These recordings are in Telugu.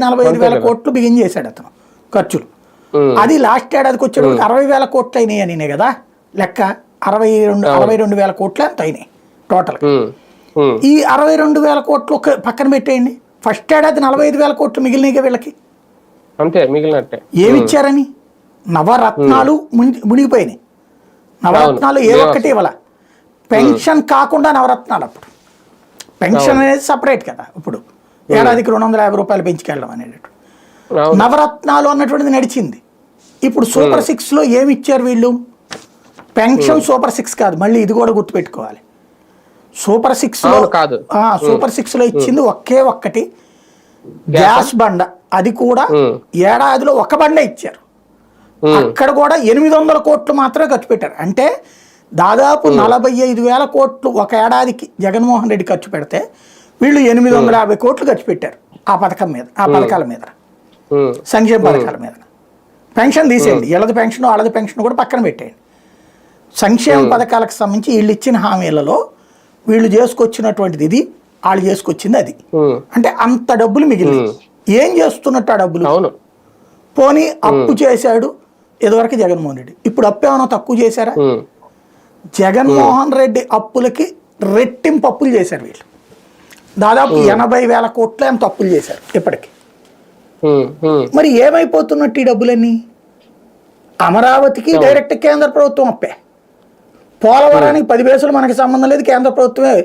నలభై ఐదు వేల కోట్లు బిగిన్ చేశాడు అతను ఖర్చులు. అది లాస్ట్ ఏడాదికి వచ్చేటప్పుడు అరవై వేల కోట్లు అయినాయి అనినే కదా? లెక్క అరవై రెండు అరవై రెండు వేల కోట్లు ఎంత అయినాయి టోటల్ ఈ అరవై రెండు వేల కోట్లు పక్కన పెట్టేయండి. ఫస్ట్ ఏడాది నలభై ఐదు వేల కోట్లు మిగిలినాయిగా వీళ్ళకి. అంతే మిగిలినట్టే. ఏమి ఇచ్చారని? నవరత్నాలు ముని- మునిగిపోయినాయి. నవరత్నాలు ఏ ఒక్కటి ఇవ్వాల. పెన్షన్ కాకుండా నవరత్నాలు అప్పుడు. పెన్షన్ అనేది సపరేట్ కదా ఇప్పుడు. ఏడాదికి రెండు వందల యాభై రూపాయలు పెంచుకెళ్ళడం అనేటటువంటి అవును. నవరత్నాలు అన్నటువంటిది నడిచింది. ఇప్పుడు సూపర్ సిక్స్లో ఏమి ఇచ్చారు వీళ్ళు? పెన్షన్ సూపర్ సిక్స్ కాదు. మళ్ళీ ఇది కూడా గుర్తుపెట్టుకోవాలి. సూపర్ సిక్స్లో అవును, కాదు. సూపర్ సిక్స్లో ఇచ్చింది ఒకే ఒక్కటి. గ్యాస్ బండ. అది కూడా. ఏడాదిలో ఒక బండే ఇచ్చారు. అక్కడ కూడా ఎనిమిది వందల కోట్లు మాత్రమే ఖర్చు పెట్టారు. అంటే దాదాపు నలభై ఐదు వేల కోట్లు ఒక ఏడాదికి జగన్మోహన్ రెడ్డి ఖర్చు పెడితే వీళ్ళు ఎనిమిది వందల యాభై కోట్లు ఖర్చు పెట్టారు ఆ పథకం మీద ఆ పథకాల మీద. సంక్షేమ పథకాల మీద. పెన్షన్ తీసేయండి. ఇళ్ళది పెన్షన్ వాళ్ళది పెన్షన్ కూడా పక్కన పెట్టేయండి. సంక్షేమ పథకాలకు సంబంధించి వీళ్ళు ఇచ్చిన హామీలలో వీళ్ళు చేసుకొచ్చినటువంటిది ఇది వాళ్ళు చేసుకొచ్చింది అది. అంటే అంత డబ్బులు మిగిలింది. ఏం చేస్తున్నట్టు ఆ డబ్బులు? పోనీ అప్పు చేశాడు ఇదివరకు జగన్మోహన్ రెడ్డి. ఇప్పుడు అప్పు ఏమైనా తక్కువ చేశారా? జగన్మోహన్ రెడ్డి అప్పులకి రెట్టింపు అప్పులు చేశారు వీళ్ళు. దాదాపు ఎనభై వేల కోట్ల ఎంత అప్పులు చేశారు ఇప్పటికి. మరి ఏమైపోతున్నట్టు ఈ డబ్బులన్నీ? అమరావతికి డైరెక్ట్ కేంద్ర ప్రభుత్వం అప్పే. పోలవరానికి పది పైసలు మనకి సంబంధం లేదు కేంద్ర ప్రభుత్వమే.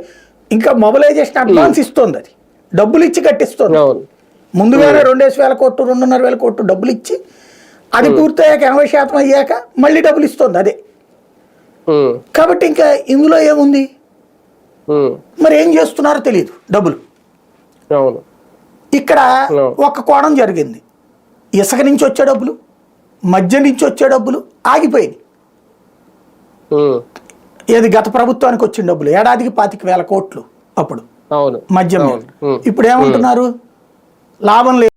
ఇంకా మొబిలైజేషన్ అడ్వాన్స్ ఇస్తుంది అది. డబ్బులు ఇచ్చి కట్టిస్తుంది. ముందుగానే రెండేసి వేల కోట్లు రెండున్నర వేల కోట్లు డబ్బులు ఇచ్చి అది పూర్తయ్యాక ఎనభై శాతం అయ్యాక మళ్ళీ డబ్బులు ఇస్తుంది అదే. కాబట్టి ఇంకా ఇందులో ఏముంది? మరి ఏం చేస్తున్నారో తెలియదు డబ్బులు. ఇక్కడ. ఒక కోణం జరిగింది. ఇసుక నుంచి వచ్చే డబ్బులు మధ్య నుంచి వచ్చే డబ్బులు ఆగిపోయింది ఏది గత ప్రభుత్వానికి వచ్చిన డబ్బులు ఏడాదికి పాతిక వేల కోట్లు అప్పుడు. మద్యం ఉమ్, ఇప్పుడు ఏమంటున్నారు? లాభం లేదు.